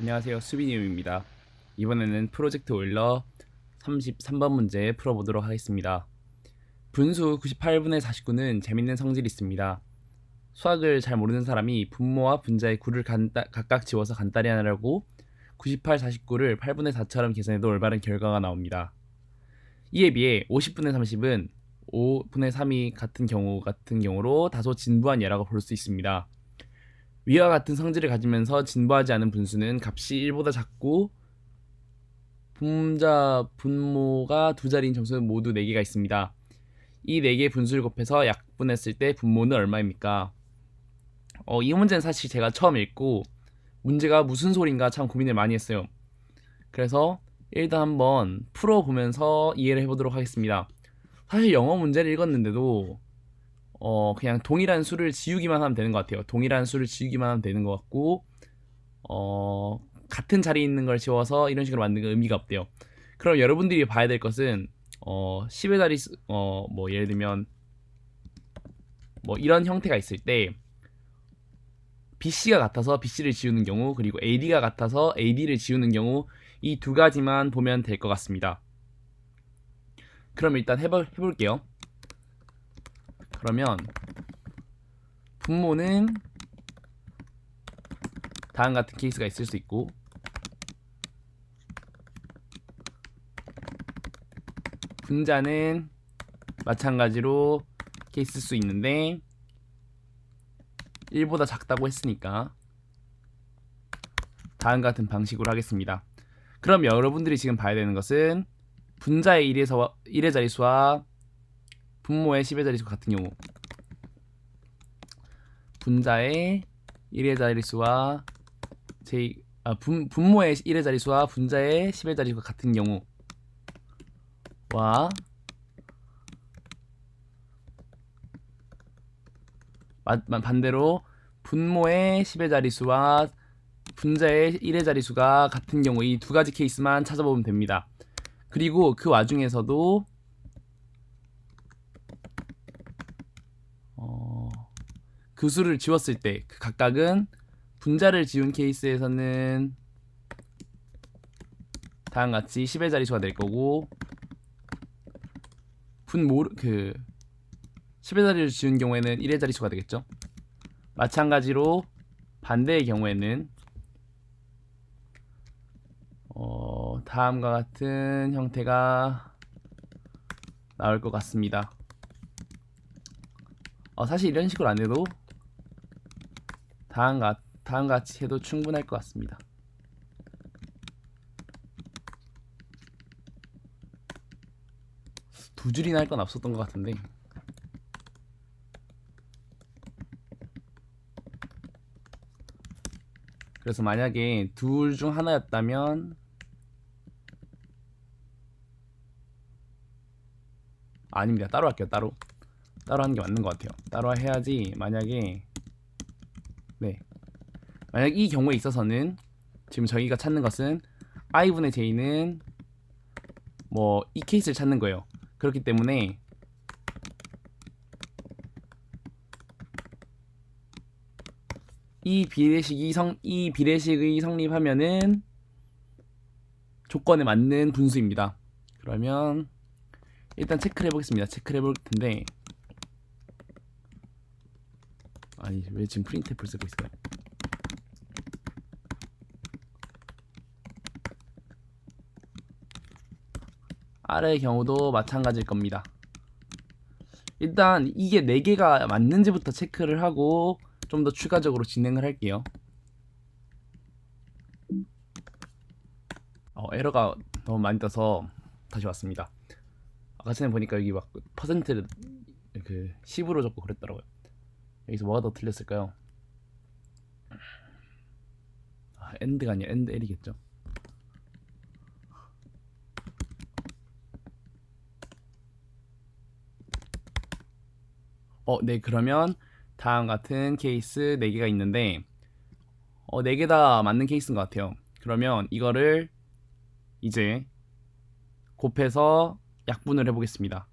안녕하세요 수비님입니다. 이번에는 프로젝트 오일러 33번 문제 풀어보도록 하겠습니다. 분수 98분의 49는 재밌는 성질이 있습니다. 수학을 잘 모르는 사람이 분모와 분자의 구를 간다, 각각 지워서 간단히 하느라고 98, 49를 8분의 4처럼 계산해도 올바른 결과가 나옵니다. 이에 비해 50분의 30은 5분의 3이 같은 경우 같은 경우로 다소 진부한 예라고 볼 수 있습니다. 위와 같은 성질을 가지면서 진보하지 않은 분수는 값이 1보다 작고 분자 분모가 두 자리인 정수는 모두 4개가 있습니다. 이 4개의 분수를 곱해서 약분했을 때 분모는 얼마입니까? 어, 이 문제는 사실 제가 처음 읽고 문제가 무슨 소린가 참 고민을 많이 했어요. 그래서 일단 한번 풀어보면서 이해를 해보도록 하겠습니다. 사실 영어 문제를 읽었는데도 어 그냥 동일한 수를 지우기만 하면 되는 것 같아요. 동일한 수를 지우기만 하면 되는 것 같고 어 같은 자리에 있는 걸 지워서 이런 식으로 만드는 건 의미가 없대요. 그럼 여러분들이 봐야 될 것은 어 10의 자리 어 뭐 예를 들면 뭐 이런 형태가 있을 때 BC가 같아서 BC를 지우는 경우 그리고 AD가 같아서 AD를 지우는 경우 이 두 가지만 보면 될 것 같습니다. 그럼 일단 해볼, 해볼게요. 그러면 분모는 다음 같은 케이스가 있을 수 있고 분자는 마찬가지로 케이스 수 있는데 1보다 작다고 했으니까 다음 같은 방식으로 하겠습니다. 그럼 여러분들이 지금 봐야 되는 것은 분자의 1에서 1의 자릿수와 분모의 10의 자릿수 같은 경우. 분자의 1의 자릿수와 제 아, 분, 분모의 1의 자릿수와 분자의 10의 자릿수가 같은 경우와. 반대로 분모의 10의 자릿수와 분자의 1의 자릿수가 같은 경우 이 두 가지 케이스만 찾아보면 됩니다. 그리고 그 와중에서도 어, 그 수를 지웠을 때 그 각각은 분자를 지운 케이스에서는 다음 같이 10의 자릿수가 될 거고 분모 그 10의 자리를 지운 경우에는 1의 자릿수가 되겠죠. 마찬가지로 반대의 경우에는 어, 다음과 같은 형태가 나올 것 같습니다. 어, 사실 이런 식으로 안 해도 다음과 다음 같이 해도 충분할 것 같습니다. 두 줄이나 할 건 없었던 것 같은데. 그래서 만약에 둘 중 하나였다면 아닙니다. 따로 할게요. 따로. 따로 하는 게 맞는 것 같아요. 따로 해야지 만약에 네 만약 이 경우에 있어서는 지금 저희가 찾는 것은 i분의 j는 뭐 이 케이스를 찾는 거예요. 그렇기 때문에 이 비례식이 성, 이 비례식이 성립하면은 조건에 맞는 분수입니다. 그러면 일단 체크를 해보겠습니다. 체크를 해볼 텐데 아니 왜 지금 프린트를 쓰고 있어요? 아래의 경우도 마찬가지일 겁니다. 일단 이게 4개가 맞는지부터 체크를 하고 좀 더 추가적으로 진행을 할게요. 어, 에러가 너무 많이 떠서 다시 왔습니다. 아까 전에 보니까 여기 막 퍼센트를 그 10으로 적고 그랬더라고요. 여기서 뭐가 더 틀렸을까요? 아, 엔드가 아니라 엔드 L이겠죠. 어, 네, 그러면 다음 같은 케이스 4개가 있는데 어, 4개 다 맞는 케이스인 것 같아요. 그러면 이거를 이제 곱해서 약분을 해보겠습니다.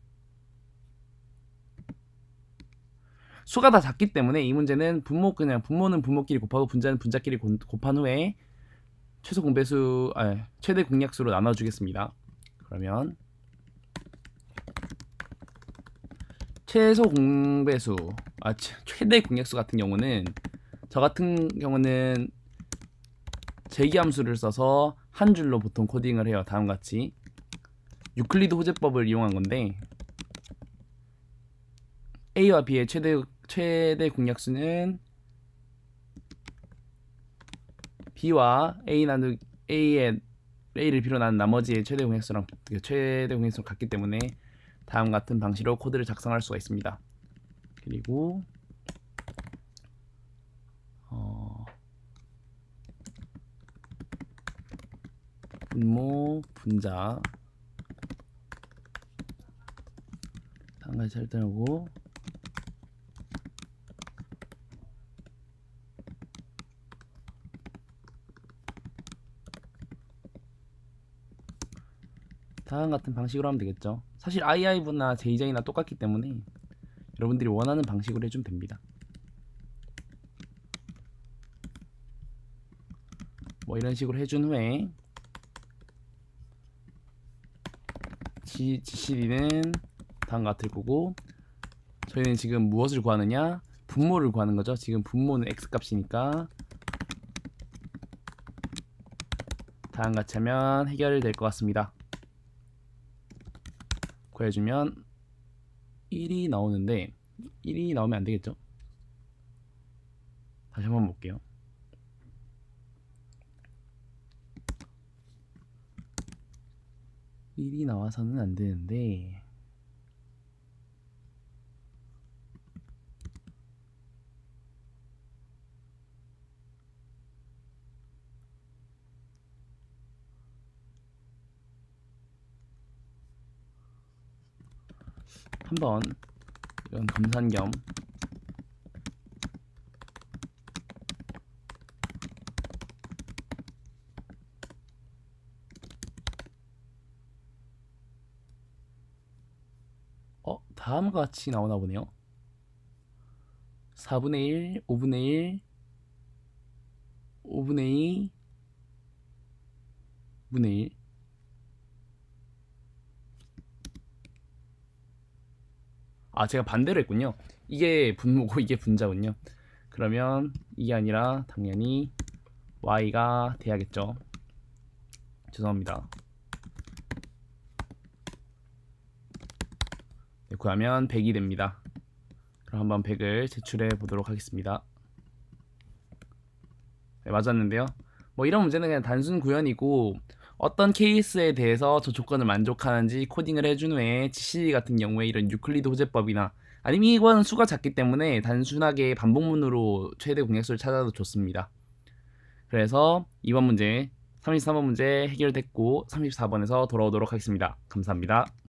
수가 다 작기 때문에 이 문제는 분모 그냥 분모는 분모끼리 곱하고 분자는 분자끼리 곱- 곱한 후에 최소 공배수 아, 최대 공약수로 나눠 주겠습니다. 그러면 최소 공배수 아 최- 최대 공약수 같은 경우는 저 같은 경우는 재기함수를 써서 한 줄로 보통 코딩을 해요. 다음과 같이 유클리드 호재법을 이용한 건데 A와 B의 최대 최대 공약수는 B와 A 나누 A의 A를 필요한 나머지의 최대 공약수랑 그 최대 공약수랑 같기 때문에 다음 같은 방식으로 코드를 작성할 수가 있습니다. 그리고 어, 분모 분자 한 가지 설정하고 다음 같은 방식으로 하면 되겠죠. 사실 ii브나 jj나 똑같기 때문에 여러분들이 원하는 방식으로 해주면 됩니다. 뭐 이런 식으로 해준 후에 G, GCD는 다음과 같을 거고 저희는 지금 무엇을 구하느냐 분모를 구하는 거죠. 지금 분모는 x 값이니까 다음 같이 하면 해결될 것 같습니다. 구해주면 1이 나오는데 1이 나오면 안 되겠죠? 다시 한번 볼게요. 일이 나와서는 안 되는데 한번 이런 검산 겸 어, 다음과 같이 나오나 보네요. 4분의 1, 5분의 1, 5분의 2, 5분의 1. 아, 제가 반대로 했군요. 이게 분모고 이게 분자군요. 그러면 이게 아니라 당연히 y가 돼야겠죠. 죄송합니다. 네, 구하면 100이 됩니다. 그럼 한번 100을 제출해 보도록 하겠습니다. 네, 맞았는데요. 뭐 이런 문제는 그냥 단순 구현이고 어떤 케이스에 대해서 저 조건을 만족하는지 코딩을 해준 후에 GCD 같은 경우에 이런 유클리드 호재법이나 아니면 이거는 수가 작기 때문에 단순하게 반복문으로 최대 공약수를 찾아도 좋습니다. 그래서 이번 문제 33번 문제 해결됐고 34번에서 돌아오도록 하겠습니다. 감사합니다.